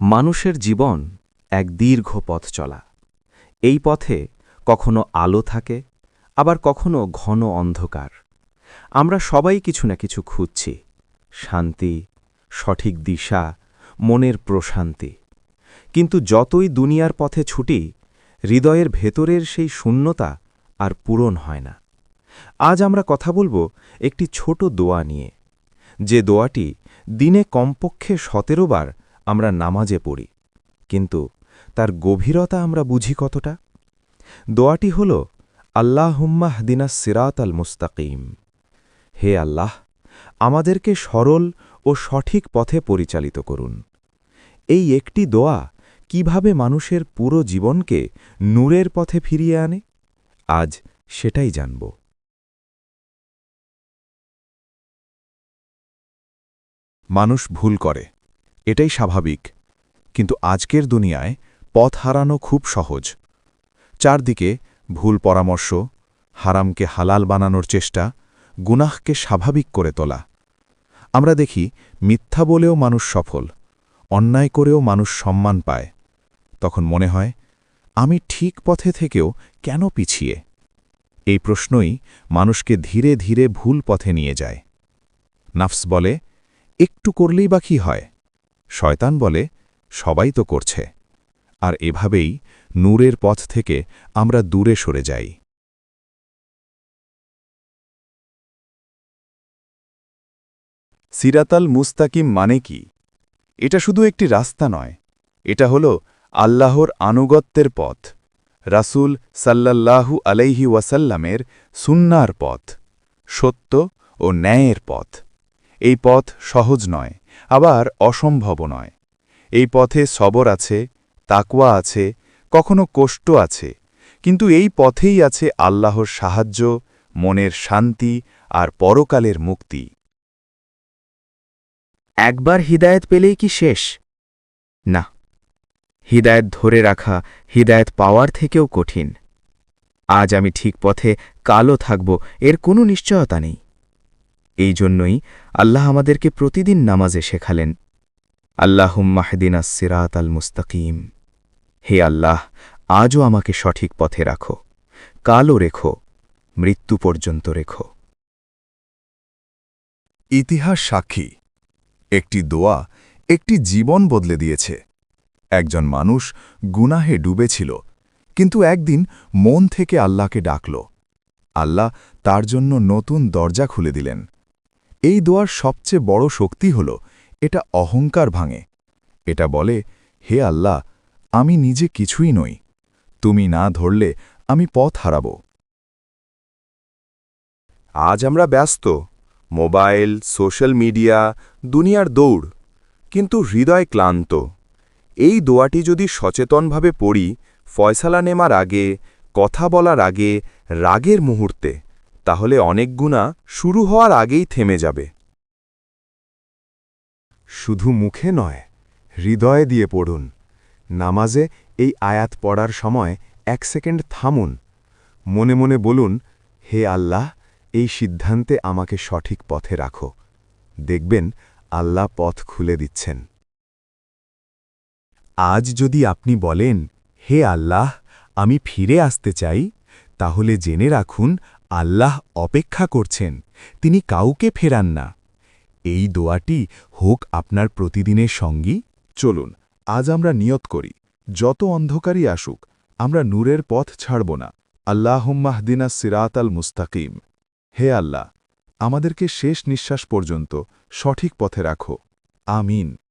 মানুষের জীবন এক দীর্ঘ পথ চলা। এই পথে কখনো আলো থাকে, আবার কখনো ঘন অন্ধকার। আমরা সবাই কিছু না কিছু খুঁজছি, শান্তি, সঠিক দিশা, মনের প্রশান্তি। কিন্তু যতই দুনিয়ার পথে ছুটি, হৃদয়ের ভেতরের সেই শূন্যতা আর পূরণ হয় না। আজ আমরা কথা বলব একটি ছোট দোয়া নিয়ে। যে দোয়াটি দিনে কমপক্ষে সতেরো বার আমরা নামাজে পড়ি। কিন্তু তার গভীরতা আমরা বুঝি কতটা? দোয়াটি হল আল্লাহুম্মাহ দিনা সিরাত আল মুস্তাকিম। হে আল্লাহ, আমাদেরকে সরল ও সঠিক পথে পরিচালিত করুন। এই একটি দোয়া কীভাবে মানুষের পুরো জীবনকে নূরের পথে ফিরিয়ে আনে? আজ সেটাই জানব। মানুষ ভুল করে। এটাই স্বাভাবিক। কিন্তু আজকের দুনিয়ায় পথ হারানো খুব সহজ। চারদিকে ভুল পরামর্শ, হারামকে হালাল বানানোর চেষ্টা, গুনাহকে স্বাভাবিক করে তোলা। আমরা দেখি মিথ্যা বলেও মানুষ সফল, অন্যায় করেও মানুষ সম্মান পায়। তখন মনে হয়, আমি ঠিক পথে থেকেও কেন পিছিয়ে? এই প্রশ্নই মানুষকে ধীরে ধীরে ভুল পথে নিয়ে যায়। নাফস বলে, একটু করলেই বা কি হয়? শয়তান বলে, সবাই তো করছে। আর এভাবেই নূরের পথ থেকে আমরা দূরে সরে যাই। সিরাতাল মুস্তাকিম মানে কি? এটা শুধু একটি রাস্তা নয়, এটা হল আল্লাহর আনুগত্যের পথ। রাসূল সাল্লাল্লাহু আলাইহি ওয়াসাল্লামের সুন্নার পথ, সত্য ও ন্যায়ের পথ। এই পথ সহজ নয়, আবার অসম্ভব নয়। এই পথে সবর আছে, তাকওয়া আছে, কখনো কষ্ট আছে, কিন্তু এই পথেই আছে আল্লাহর সাহায্য, মনের শান্তি আর পরকালের মুক্তি। একবার হিদায়ত পেলেই কি শেষ? না। হিদায়ত ধরে রাখা, হিদায়ত পাওয়ার থেকেও কঠিন। আজ আমি ঠিক পথে কালো থাকব, এর কোনো নিশ্চয়তা নেই। এই জন্যই আল্লাহ আমাদেরকে প্রতিদিন নামাজে শেখালেন। আল্লাহুম্মাহদিনা সিরাত আল মুস্তাকিম। হে আল্লাহ, আজও আমাকে সঠিক পথে রাখো। কালো রেখো। মৃত্যু পর্যন্ত রেখো। ইতিহাস সাক্ষী। একটি দোয়া একটি জীবন বদলে দিয়েছে। একজন মানুষ গুনাহে ডুবেছিল, কিন্তু একদিন মন থেকে আল্লাহকে ডাকল। আল্লাহ তার জন্য নতুন দরজা খুলে দিলেন। এই দোয়ার সবচেয়ে বড় শক্তি হল, এটা অহংকার ভাঙে। এটা বলে, হে আল্লাহ, আমি নিজে কিছুই নই। তুমি না ধরলে আমি পথ হারাব। আজ আমরা ব্যস্ত। মোবাইল, সোশ্যাল মিডিয়া, দুনিয়ার দৌড়। কিন্তু হৃদয় ক্লান্ত। এই দোয়াটি যদি সচেতনভাবে পড়ি, ফয়সালা নেমার আগে, কথা বলার আগে, রাগের মুহূর্তে তাহলে অনেক গুণা শুরু হওয়ার আগেই থেমে যাবে। শুধু মুখে নয়, হৃদয়ে দিয়ে পড়ুন। নামাজে এই আয়াত পড়ার সময় এক সেকেন্ড থামুন। মনে মনে বলুন, হে আল্লাহ, এই সিদ্ধান্তে আমাকে সঠিক পথে রাখো। দেখবেন, আল্লাহ পথ খুলে দিচ্ছেন। আজ যদি আপনি বলেন, হে আল্লাহ, আমি ফিরে আসতে চাই, তাহলে জেনে রাখুন আল্লাহ অপেক্ষা করছেন, তিনি কাউকে ফেরান না। এই দোয়াটি হোক আপনার প্রতিদিনের সঙ্গী। চলুন, আজ আমরা নিয়ত করি, যত অন্ধকারই আসুক, আমরা নূরের পথ ছাড়ব না। আল্লাহম্মাহদিনা সিরাত আল মুস্তাকিম। হে আল্লাহ, আমাদেরকে শেষ নিঃশ্বাস পর্যন্ত সঠিক পথে রাখো। আমিন।